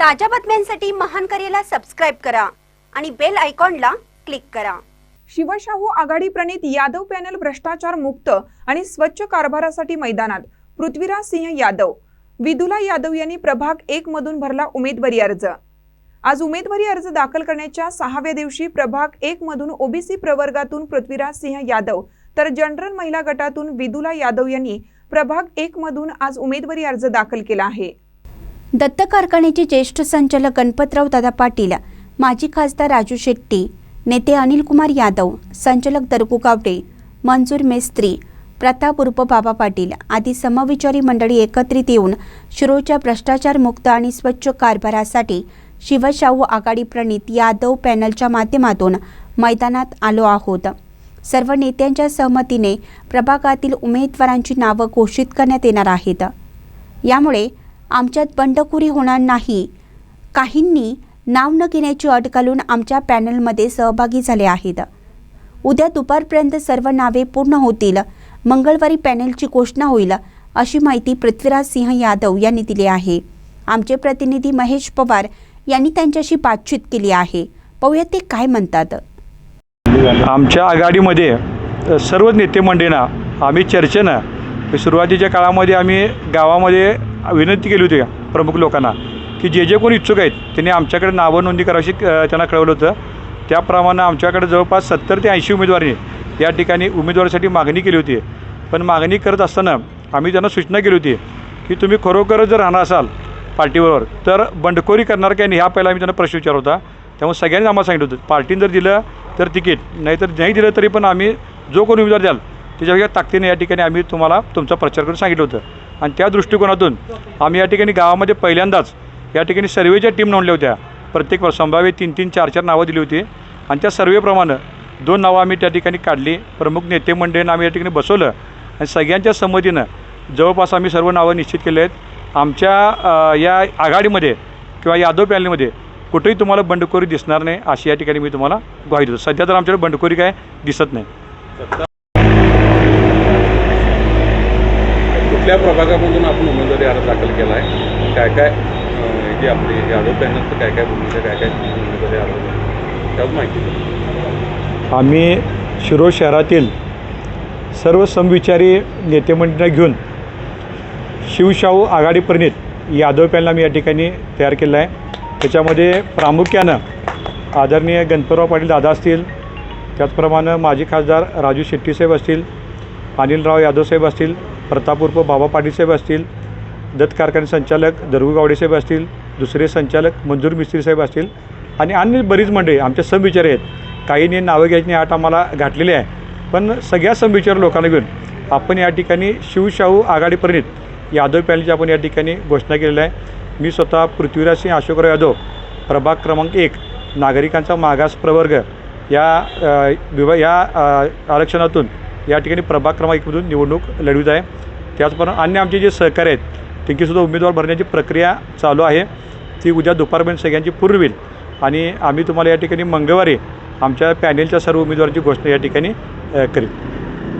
ताज्या बातम्यांसाठी महान करेला सबस्क्राईब करा आणि बेल आयकॉनला क्लिक करा. शिवशाहू आघाडी प्रणित यादव पॅनल भ्रष्टाचार मुक्त आणि स्वच्छ कारभारासाठी मैदानात पृथ्वीराज सिंह यादव. विदुला यादव यांनी प्रभाग एक मधून भरला उमेदवारी अर्ज. आज उमेदवारी अर्ज दाखल करण्याच्या सहाव्या दिवशी प्रभाग एक मधून ओबीसी प्रवर्गातून पृथ्वीराज सिंह यादव तर जनरल महिला गटातून विदुला यादव यांनी प्रभाग एक मधून आज उमेदवारी अर्ज दाखल केला आहे. दत्त कारखान्याचे ज्येष्ठ संचालक गणपतराव दादा पाटील माजी खासदार राजू शेट्टी नेते अनिल कुमार यादव संचालक दरगू गावडे मंजूर मेस्त्री प्रताप उर्फ बाबा पाटील आदी समविचारी मंडळी एकत्रित येऊन शिरोच्या भ्रष्टाचारमुक्त आणि स्वच्छ कारभारासाठी शिवशाहू आघाडी प्रणित यादव पॅनलच्या माध्यमातून मैदानात आलो आहोत. सर्व नेत्यांच्या सहमतीने प्रभागातील उमेदवारांची नावं घोषित करण्यात येणार आहेत. यामुळे आमच्यात बंडखोरी होणार नाही. काहींनी नाव न घेण्याची अट घालून आमच्या पॅनलमध्ये सहभागी झाले आहेत. उद्या दुपारपर्यंत सर्व नावे पूर्ण होतील. मंगळवारी पॅनलची घोषणा होईल अशी माहिती पृथ्वीराज सिंह यादव यांनी दिली आहे. आमचे प्रतिनिधी महेश पवार यांनी त्यांच्याशी बातचीत केली आहे. पाहूया ते काय म्हणतात. आमच्या आघाडीमध्ये सर्व नेते मंडळींना आम्ही चर्चेनं सुरुवातीच्या काळामध्ये आम्ही गावामध्ये विनंती केली होती प्रमुख लोकांना की जे जे कोण इच्छुक आहेत त्यांनी आमच्याकडे नावं नोंदणी करायची त्यांना कळवलं होतं. त्याप्रमाणे आमच्याकडे जवळपास सत्तर ते ऐंशी उमेदवारांनी या ठिकाणी उमेदवारासाठी मागणी केली होती. पण मागणी करत असताना आम्ही त्यांना सूचना केली होती की तुम्ही खरोखरच जर राहणार असाल पार्टीबरोबर तर बंडखोरी करणार काय नाही ह्या पहिला आम्ही त्यांना प्रश्न विचारला होता. त्यामुळे सगळ्यांनी आम्हाला सांगितलं होतं. पार्टीने जर दिलं तर तिकीट नाहीतर नाही दिलं तरी पण आम्ही जो कोणी उमेदवार द्याल त्याच्या ताकदीने या ठिकाणी आम्ही तुम्हाला तुमचा प्रचार करून सांगितलं होतं. आणि त्या दृष्टिकोनातून आम्ही या ठिकाणी गावामध्ये पहिल्यांदाच या ठिकाणी सर्वेच्या टीम नोंदल्या होत्या. प्रत्येक वर्ष संभाव्य तीन तीन चार चार नावं दिली होती. आणि त्या सर्वेप्रमाणे दोन नावं आम्ही त्या ठिकाणी काढली. प्रमुख नेते मंडळीनं आम्ही या ठिकाणी बसवलं. आणि सगळ्यांच्या संमतीनं जवळपास आम्ही सर्व नावं निश्चित केले आहेत. आमच्या या आघाडीमध्ये किंवा यादव पॅनलमध्ये कुठेही तुम्हाला बंडखोरी दिसणार नाही अशी या ठिकाणी मी तुम्हाला ग्वाही देतो. सध्या तर आमच्याकडे बंडखोरी काय दिसत नाही. कुठल्या प्रभागामधून आपण उमेदवारी अर्ज दाखल केला आहे? काय काय जे आपले जी आरोप आहे पॅनलचं काय काय भूमिका काय काय उमेदवारी अर्ज त्यात माहिती आम्ही शिरो शहरातील सर्व समविचारी नेतेमंडळींना घेऊन शिवशाहू आघाडी प्रणित यादव पॅनल आम्ही या ठिकाणी तयार केलं आहे. त्याच्यामध्ये प्रामुख्यानं आदरणीय गणपतराव पाटील दादा असतील त्याचप्रमाणे माजी खासदार राजू शेट्टीसाहेब असतील अनिलराव यादवसाहेब असतील प्रतापूर्फ बाबा पाटीलसाहेब असतील दत्त कारखाने संचालक दरगू गावडेसाहेब असतील दुसरे संचालक मंजूर मिस्त्री साहेब असतील आणि अन्य बरीच मंडळी आमच्या समविचारी आहेत. काहींनी नावं घ्यायची आठ आम्हाला घातलेली आहे. पण सगळ्या समविचार लोकांना घेऊन आपण या ठिकाणी शिवशाहू आघाडीपर्यंत यादव पॅनलची आपण या ठिकाणी घोषणा केलेली आहे. मी स्वतः पृथ्वीराज सिंह अशोकराव यादव प्रभाग क्रमांक एक नागरिकांचा मागास प्रवर्ग या विभा या आरक्षणातून या ठिकाणी प्रभाग क्रमांकमधून निवडणूक लढवित आहे. त्याचप्रमाणे अन्य आमचे जे सहकारी आहेत त्यांचीसुद्धा उमेदवार भरण्याची प्रक्रिया चालू आहे. ती उद्या दुपारपर्यंत सगळ्यांची पूर्ण होईल आणि आम्ही तुम्हाला या ठिकाणी मंगळवारी आमच्या पॅनेलच्या सर्व उमेदवारांची घोषणा या ठिकाणी करील.